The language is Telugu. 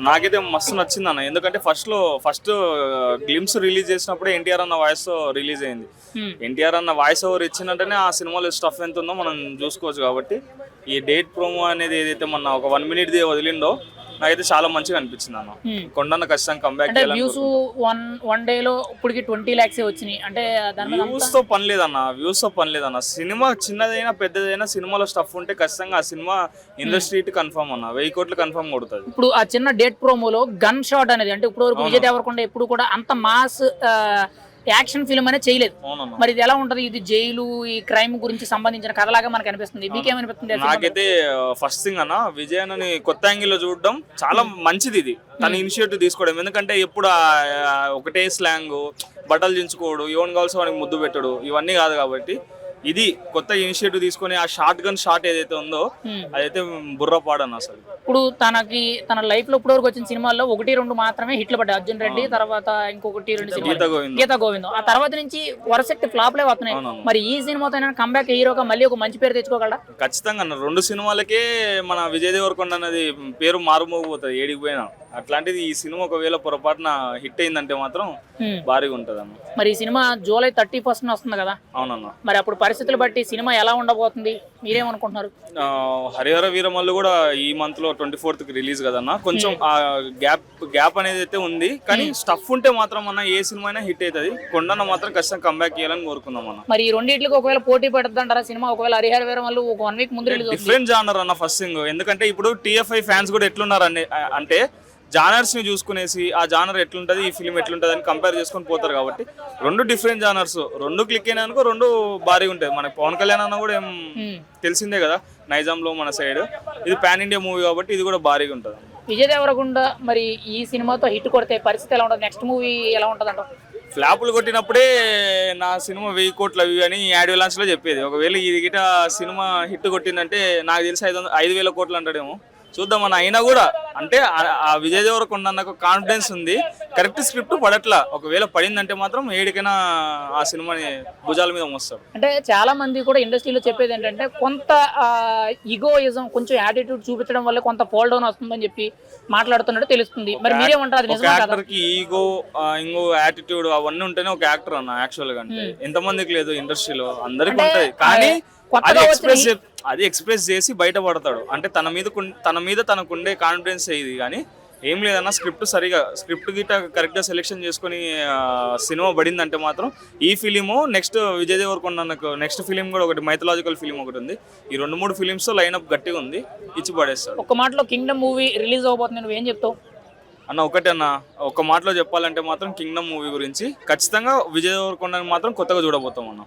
నాకైతే మస్తు నచ్చింది అన్న ఎందుకంటే ఫస్ట్లో ఫస్ట్ గ్లిమ్స్ రిలీజ్ చేసినప్పుడే ఎన్టీఆర్ అన్న వాయిస్ రిలీజ్ అయింది Hmm. ఎన్టీఆర్ అన్న వాయిస్ ఓవర్ ఇచ్చినట్టనే ఆ సినిమాలో స్టఫ్ ఎంత ఉందో మనం చూసుకోవచ్చు కాబట్టి ఈ డేట్ ప్రోమో అనేది ఏదైతే మన ఒక వన్ మినిట్ వదిలిండో నాకైతే చాలా మంచిగా అనిపించింది అన్న. Hmm. కొండన్న ఖచ్చితంగా కంబ్యాక్ అంటే వ్యూస్ వన్ వన్ డే లో ఇప్పటికి ట్వంటీ లాక్స్ వచ్చినాయి. అంటే వ్యూస్తో పని లేదన్న వ్యూస్తో పని లేదన్న. సినిమా చిన్నదైనా పెద్దదైనా సినిమాలో స్టఫ్ ఉంటే ఖచ్చితంగా ఆ సినిమా ఇండస్ట్రీ కన్ఫర్మ్ అన్న. వెయ్యి కోట్లు కన్ఫర్మ్ కొడుతుంది. ఇప్పుడు ఆ చిన్న డేట్ ప్రోమోలో గన్ షాట్ అనేది అంటే ఇప్పుడు వరకు విజయ్ దేవరకొండ ఎప్పుడు కూడా అంత మాస్ యాక్షన్ ఫిల్మ్ అనేది చేయలేదు. మరి ఇది ఎలా ఉంటది? ఇది జైలు ఈ క్రైమ్ గురించి సంబంధించిన కథలాగా మనకు అనిపిస్తుంది. మీకేమనిపిస్తుంది? నాకైతే ఫస్ట్ థింగ్ అన్న విజయ్ అన్నని కొత్త యాంగిల్లో చూడడం చాలా మంచిది ఇది. తన ఇనిషియేటివ్ తీసుకోవడం. ఎందుకంటే ఎప్పుడు ఒకటే స్లాంగ్ బట్టలు దించుకోడు ఎవరిని కావాల్సి వానికి ముద్దు పెట్టడు ఇవన్నీ కాదు కాబట్టి. ఇది కొత్త ఇనిషియేటివ్ తీసుకొని ఆ షార్ట్ గన్ షాట్ ఏదైతే ఉందో Hmm. అదైతే బుర్ర పాడన్న అసలు. ఇప్పుడు తనకి తన లైఫ్లో ఇప్పటివరకు వచ్చిన సినిమాల్లో ఒకటి రెండు మాత్రమే హిట్లు పడ్డాయి. అర్జున్ రెడ్డి తర్వాత ఇంకొకటి రెండు సినిమాలు. గోవిందం. గీతా గోవిందం. ఆ తర్వాత నుంచి వరుసెక్టి ఫ్లాప్లే వస్తున్నాయి. మరి ఈ సినిమాతో కంబ్యాక్ హీరోగా మళ్ళీ ఒక మంచి పేరు తెచ్చుకోగలరా ఖచ్చితంగా అన్న. రెండు సినిమాలకే మన విజయ్ దేవరకొండ అన్నది పేరు మారుమోగిపోతుంది ఏడికి పోయినా. అట్లాంటిది ఈ సినిమా ఒకవేళ పొరపాటున హిట్ అయిందంటే మాత్రం. భారీగా ఉంటుంది అన్న మరి ఈ సినిమా జూలై థర్టీ ఫస్ట్ వస్తుంది కదా? అవునన్న. మరి అప్పుడు పరిస్థితులు బట్టి సినిమా ఎలా ఉండబోతుంది? మీరేమనుకుంటున్నారు? హరిహర వీరమల్లు కూడా ఈ మంత్లో ట్వంటీ ఫోర్త్కి రిలీజ్ కదన్న కొంచెం ఆ గ్యాప్ గ్యాప్ అనేది అయితే ఉంది కానీ స్టఫ్ ఉంటే మాత్రం అన్న ఏ సినిమా అయినా హిట్ అవుతుంది. కొండన్న మాత్రం ఖచ్చితంగా కంబ్యాక్ చేయాలని కోరుకుందాం అన్న. మరి ఈ రెండింటికి ఒకవేళ పోటీ పెడతాంటారా సినిమా? ఒకవేళ హరిహర వీరం వాళ్ళు ఒక వన్ వీక్ ముందు డిఫరెంట్ జానర్ అన్న ఫస్ట్ థింగ్ ఎందుకంటే ఇప్పుడు టీఎఫ్ఐ ఫ్యాన్స్ కూడా ఎట్లున్నారు అంటే జానర్స్ని చూసుకునేసి ఆ జానర్ ఎట్లుంటది ఈ ఫిల్మ్ ఎట్లుంటది అని కంపేర్ చేసుకొని పోతారు కాబట్టి రెండు డిఫరెంట్ జానర్స్. రెండు క్లిక్ అయినానుకో రెండు భారీగా ఉంటాయి. మనకి పవన్ కళ్యాణ్ అన్న కూడా ఏం. తెలిసిందే కదా నైజాంలో మన సైడ్ ఇది పాన్ ఇండియా మూవీ కాబట్టి ఇది కూడా భారీగా ఉంటుంది. విజయ్ దేవరకొండ మరి ఈ సినిమాతో హిట్ కొడితే పరిస్థితి ఎలా ఉంటుంది? నెక్స్ట్ మూవీ ఎలా ఉంటుంది ఫ్లాపులు కొట్టినప్పుడే నా సినిమా వెయ్యి కోట్ల అవి అని యాడ్ లాంచ్లో చెప్పేది. ఒకవేళ ఇది గిట సినిమా హిట్ కొట్టిందంటే నాకు తెలిసి ఐదు ఐదు వేల కోట్లు అంటాడేమో. చూద్దాం అన్న. అయినా కూడా అంటే ఆ- విజయ్ దేవరకొండ నాకు కాన్ఫిడెన్స్ ఉంది. కరెక్ట్ స్క్రిప్ట్ పడట్లా. ఒకవేళ పడిందంటే మాత్రం ఏడికైనా ఆ సినిమాని భుజాల మీద మోస్తాడు అంటే చాలా మంది కూడా ఇండస్ట్రీలో చెప్పేది ఏంటంటే కొంత ఈగోయిజం కొంచెం యాటిట్యూడ్ చూపించడం వల్ల కొంత ఫాల్ డౌన్ వస్తుందని చెప్పి మాట్లాడుతున్నట్టు తెలుస్తుంది. మరి మీరేమంటారు ఒక యాక్టర్కి ఈగో ఇంగో యాటిట్యూడ్ అవన్నీ ఉంటేనే ఒక యాక్టర్ అన్న యాక్చువల్గా అంటే. ఎంతమందికి లేదు ఇండస్ట్రీలో. అందరికి ఉంటది కానీ అది ఎక్స్ప్రెస్ చేసి బయటపడతాడు. అంటే తన మీద తన మీద తనకుండే కాన్ఫిడెన్స్ ఇది కానీ ఏం లేదన్న స్క్రిప్ట్ సరిగా స్క్రిప్ట్ గిట్ట కరెక్ట్గా సెలెక్షన్ చేసుకొని సినిమా పడిందంటే మాత్రం ఈ ఫిలిము నెక్స్ట్ విజయ్ దేవరకొండ నాకు నెక్స్ట్ ఫిలిం కూడా ఒకటి మైథలాజికల్ ఫిలిం ఒకటి ఉంది. ఈ రెండు మూడు ఫిలిమ్స్ లైనప్ గట్టిగా ఉంది ఇచ్చి పడేస్తాడు. ఒక్క మాటలో కింగ్డమ్ మూవీ రిలీజ్ అవబోతుంది నువ్వు ఏం చెప్తావు? అన్న ఒకటే అన్న ఒక మాటలో చెప్పాలంటే మాత్రం కింగ్డమ్ మూవీ గురించి ఖచ్చితంగా విజయ్ దేవరకొండని మాత్రం కొత్తగా చూడబోతాం అన్న.